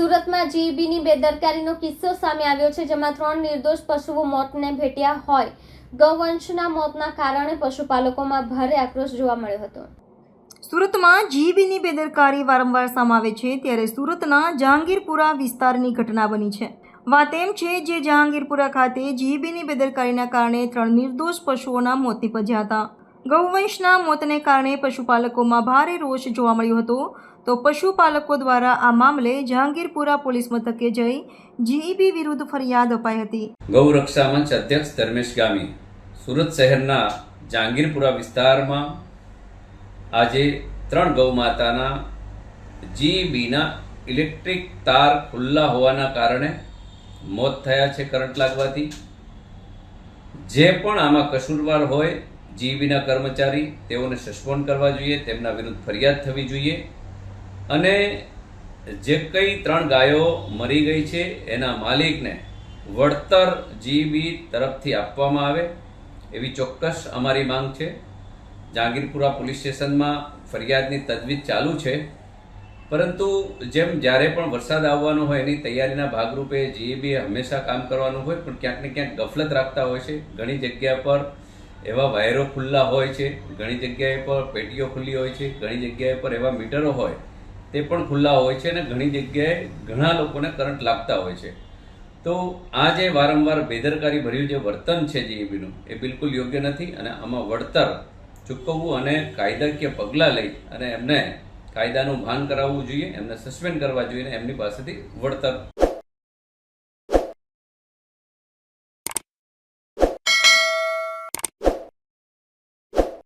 સુરતમાં જીઈબીની બેદરકારીનો કિસ્સો સામે આવ્યો છે, જેમાં ત્રણ નિર્દોષ પશુઓ મોતને ભેટ્યા હોય. ગૌવંશના મોતના કારણે પશુપાલકોમાં ભારે આક્રોશ જોવા મળ્યો હતો. સુરતમાં જીબીની બેદરકારી વારંવાર સામે આવે છે, ત્યારે સુરતના જહાંગીરપુરા વિસ્તારની ઘટના બની છે. વાત એમ છે જે જહાંગીરપુરા ખાતે જીબીની બેદરકારીના કારણે ત્રણ નિર્દોષ પશુઓના મોત નીપજ્યા હતા. ગૌવંશના મોતને કારણે પશુપાલકોમાં ભારે રોષ જોવા મળ્યો હતો. તો પશુપાલકો દ્વારા આ મામલે જહાંગીરપુરા પોલીસ મથકે જઈ જીઈબી વિરુદ્ધ ફરિયાદ અપાઈ હતી. ગૌરક્ષા મંચ અધ્યક્ષ ધર્મેશ ગામી, સુરત શહેરના જહાંગીરપુરા વિસ્તારમાં આજે ત્રણ ગૌ માતાના જીબીના ઇલેક્ટ્રિક તાર ખુલ્લા હોવાના કારણે મોત થયા છે કરંટ લાગવાથી. જે પણ આમાં કસૂરવાર હોય જીબીના કર્મચારી, તેઓને સસ્પેન્ડ કરવા જોઈએ, તેમના વિરુદ્ધ ફરિયાદ થવી જોઈએ. અને જે કંઈ ત્રણ ગાયો મરી ગઈ છે, એના માલિકને વળતર જીબી તરફથી આપવામાં આવે, એવી ચોક્કસ અમારી માંગ છે. જહાંગીરપુરા પોલીસ સ્ટેશનમાં ફરિયાદની તજવીજ ચાલુ છે. પરંતુ જેમ જ્યારે પણ વરસાદ આવવાનો હોય, એની તૈયારીના ભાગરૂપે જીઈબી હંમેશા કામ કરવાનું હોય, પણ ક્યાંક ને ક્યાંક ગફલત રાખતા હોય છે. ઘણી જગ્યા પર એવા વાયરો ખુલ્લા હોય છે, ઘણી જગ્યાએ પર પેટીઓ ખુલ્લી હોય છે, ઘણી જગ્યાએ પર એવા મીટરો હોય, તે પણ ખુલ્લા હોય છે અને ઘણી જગ્યાએ ઘણા લોકોને કરંટ લાગતા હોય છે. તો આ જે વારંવાર બેદરકારી ભર્યું જે વર્તન છે જીઈબીનું, એ બિલકુલ યોગ્ય નથી અને આમાં વળતર ચૂકવવું અને કાયદાકીય પગલાં લઈ અને એમને કાયદાનું ભાન કરાવવું જોઈએ, એમને સસ્પેન્ડ કરવા જોઈએ એમની પાસેથી વળતર